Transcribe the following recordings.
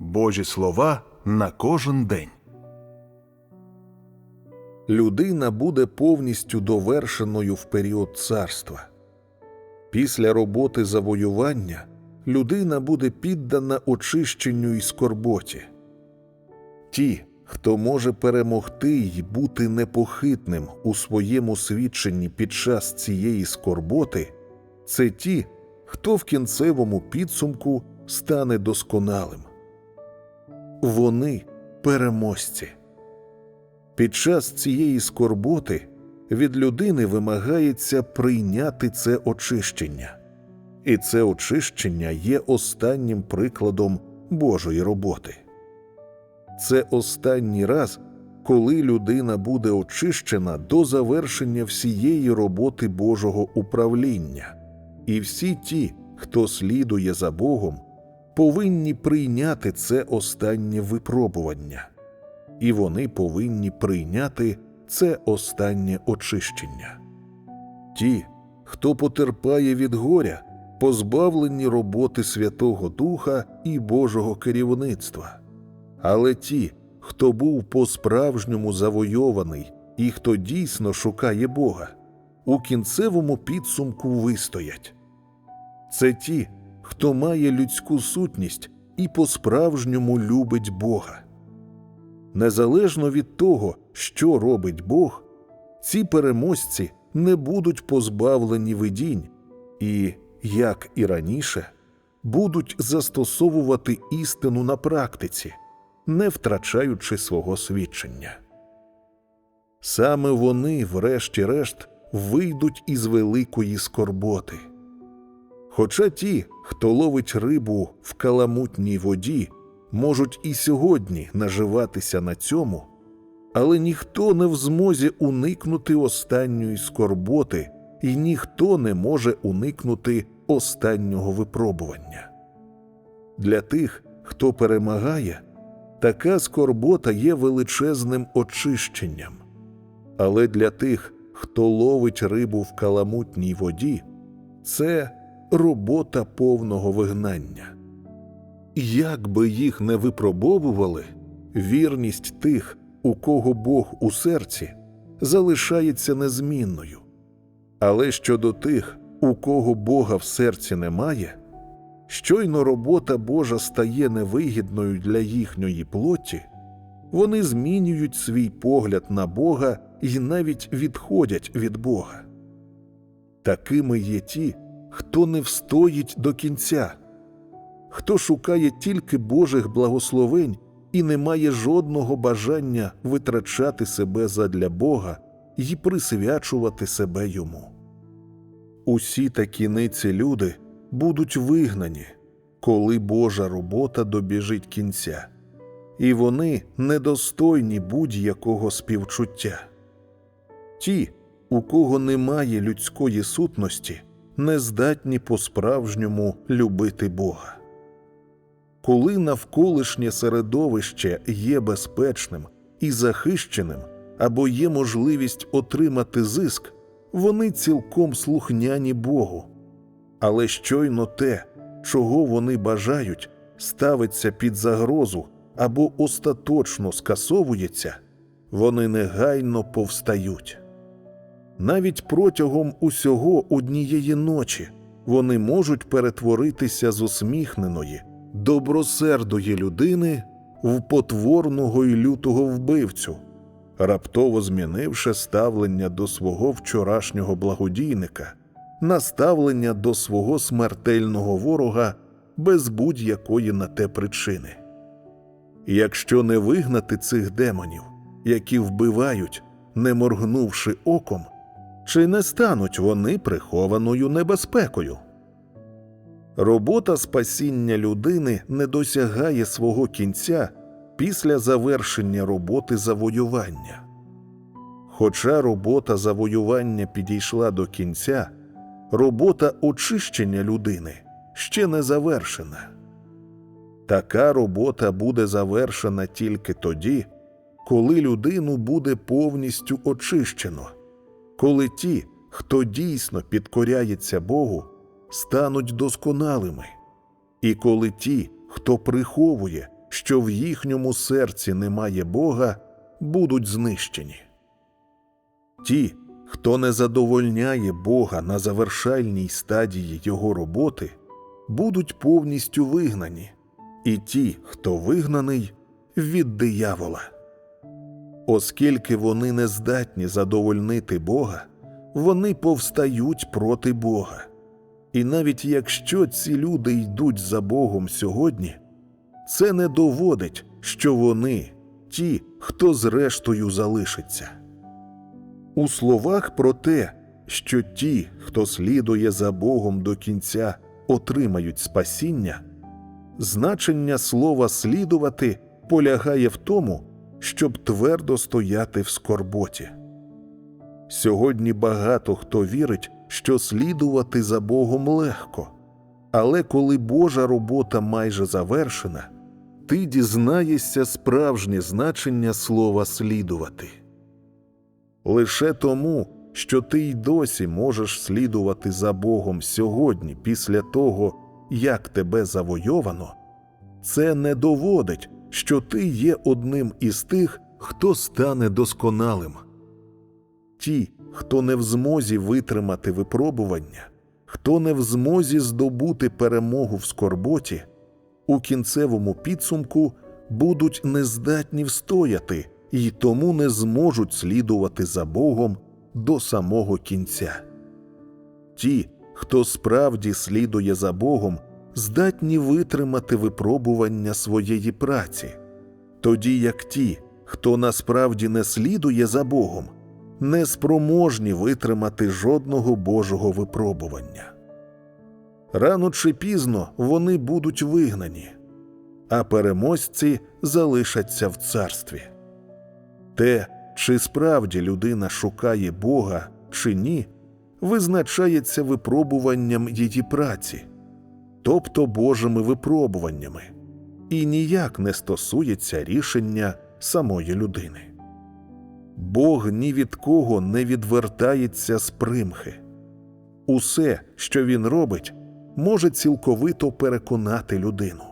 Божі слова на кожен день. людина буде повністю довершеною в період царства. Після роботи завоювання людина буде піддана очищенню і скорботі. Ті, хто може перемогти й бути непохитним у своєму свідченні під час цієї скорботи, це ті, хто в кінцевому підсумку стане досконалим. Вони переможці. Під час цієї скорботи від людини вимагається прийняти це очищення, і це очищення є останнім прикладом Божої роботи. Це останній раз, коли людина буде очищена до завершення всієї роботи Божого управління, і всі ті, хто слідує за Богом, повинні прийняти це останнє випробування і вони повинні прийняти це останнє очищення. Ті, хто потерпає від горя, позбавлені роботи Святого Духа і Божого керівництва, але ті, хто був по-справжньому завойований і хто дійсно шукає Бога, у кінцевому підсумку вистоять. Це ті, хто має людську сутність і по-справжньому любить Бога. Незалежно від того, що робить Бог, ці переможці не будуть позбавлені видінь і, як і раніше, будуть застосовувати істину на практиці, не втрачаючи свого свідчення. Саме вони, врешті-решт, вийдуть із великої скорботи. Хоча ті, хто ловить рибу в каламутній воді, можуть і сьогодні наживатися на цьому, але ніхто не в змозі уникнути останньої скорботи, і ніхто не може уникнути останнього випробування. Для тих, хто перемагає, така скорбота є величезним очищенням, але для тих, хто ловить рибу в каламутній воді, це робота повного вигнання. Як би їх не випробовували, вірність тих, у кого Бог у серці, залишається незмінною. Але щодо тих, у кого Бога в серці немає, щойно робота Божа стає невигідною для їхньої плоті, вони змінюють свій погляд на Бога і навіть відходять від Бога. Такими є ті, хто не встоїть до кінця хто шукає тільки Божих благословень і не має жодного бажання витрачати себе задля Бога і присвячувати себе йому. Усі такі ниці люди будуть вигнані, коли Божа робота добіжить кінця, і вони недостойні будь-якого співчуття. Ті, у кого немає людської сутності, не здатні по справжньому любити Бога. Коли навколишнє середовище є безпечним і захищеним або є можливість отримати зиск, вони цілком слухняні Богу. Але щойно те, чого вони бажають, ставиться під загрозу або остаточно скасовується, вони негайно повстають. Навіть протягом усього однієї ночі вони можуть перетворитися з усміхненої добросердої людини в потворного і лютого вбивцю, раптово змінивши ставлення до свого вчорашнього благодійника, наставлення до свого смертельного ворога без будь-якої на те причини. Якщо не вигнати цих демонів, які вбивають, не моргнувши оком, чи не стануть вони прихованою небезпекою? Робота спасіння людини не досягає свого кінця після завершення роботи завоювання. Хоча робота завоювання підійшла до кінця, робота очищення людини ще не завершена. Така робота буде завершена тільки тоді, коли людину буде повністю очищено, коли ті, хто дійсно підкоряється Богу, стануть досконалими, і коли ті, хто приховує, що в їхньому серці немає Бога, будуть знищені. Ті, хто не задовольняє Бога на завершальній стадії Його роботи, будуть повністю вигнані, і ті, хто вигнаний, від диявола. Оскільки вони не здатні задовольнити Бога, вони повстають проти Бога. І навіть якщо ці люди йдуть за Богом сьогодні, це не доводить, що вони ті, хто зрештою залишиться. У словах про те, що ті, хто слідує за Богом до кінця, отримають спасіння, значення слова слідувати полягає в тому, щоб твердо стояти в скорботі. Сьогодні багато хто вірить, що слідувати за Богом легко, але коли Божа робота майже завершена, ти дізнаєшся справжнє значення слова слідувати. Лише тому, що ти й досі можеш слідувати за Богом сьогодні, після того, як тебе завойовано, це не доводить, що ти є одним із тих, хто стане досконалим. Ті, хто не в змозі витримати випробування, хто не в змозі здобути перемогу в скорботі, у кінцевому підсумку будуть нездатні встояти і тому не зможуть слідувати за Богом до самого кінця. Ті, хто справді слідує за Богом, здатні витримати випробування своєї праці, тоді як ті, хто насправді не слідує за Богом, не спроможні витримати жодного Божого випробування. Рано чи пізно вони будуть вигнані, а переможці залишаться в царстві. Те, чи справді людина шукає Бога чи ні, визначається випробуванням її праці, тобто Божими випробуваннями, і ніяк не стосується рішення самої людини. Бог ні від кого не відвертається з примхи. Усе, що він робить, може цілковито переконати людину.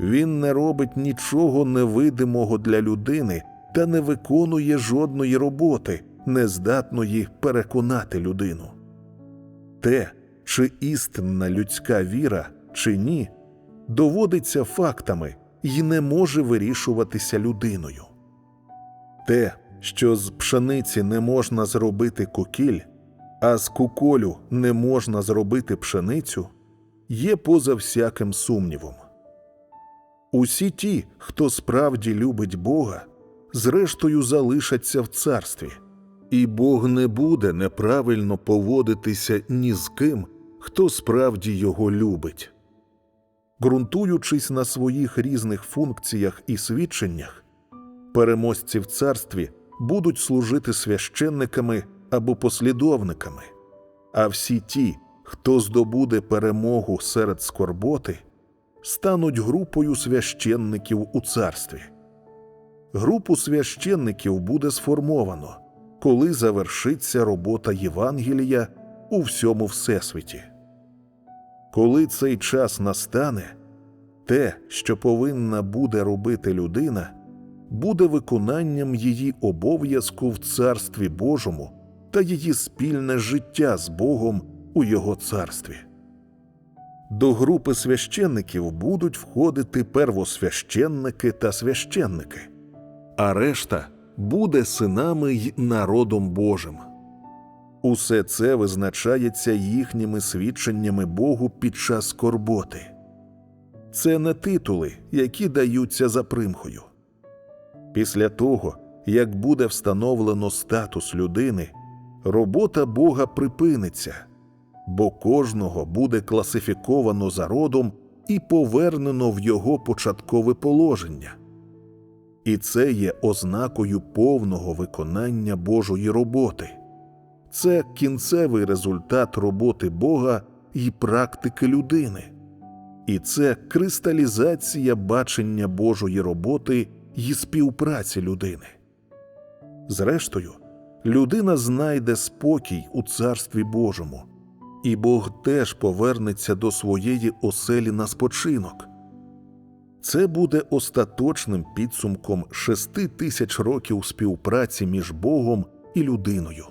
Він не робить нічого невидимого для людини та не виконує жодної роботи, нездатної переконати людину. Те, чи істинна людська віра, чи ні, доводиться фактами і не може вирішуватися людиною. Те, що з пшениці не можна зробити кукіль, а з куколю не можна зробити пшеницю, є поза всяким сумнівом. Усі ті, хто справді любить Бога, зрештою залишаться в царстві, і Бог не буде неправильно поводитися ні з ким, хто справді його любить. Ґрунтуючись на своїх різних функціях і свідченнях, переможці в царстві будуть служити священниками або послідовниками, а всі ті, хто здобуде перемогу серед скорботи, стануть групою священників у царстві. Групу священників буде сформовано, коли завершиться робота Євангелія у всьому всесвіті. Коли цей час настане, те, що повинна буде робити людина, буде виконанням її обов'язку в Царстві Божому та її спільне життя з Богом у Його царстві. До групи священників будуть входити первосвященники та священники, а решта буде синами й народом Божим. Усе це визначається їхніми свідченнями Богу під час скорботи. Це не титули, які даються за примхою. Після того, як буде встановлено статус людини, робота Бога припиниться, бо кожного буде класифіковано за родом і повернено в його початкове положення. І це є ознакою повного виконання Божої роботи. Це кінцевий результат роботи Бога і практики людини, і це кристалізація бачення Божої роботи і співпраці людини. Зрештою, людина знайде спокій у Царстві Божому, і Бог теж повернеться до своєї оселі на спочинок. Це буде остаточним підсумком шести тисяч років співпраці між Богом і людиною.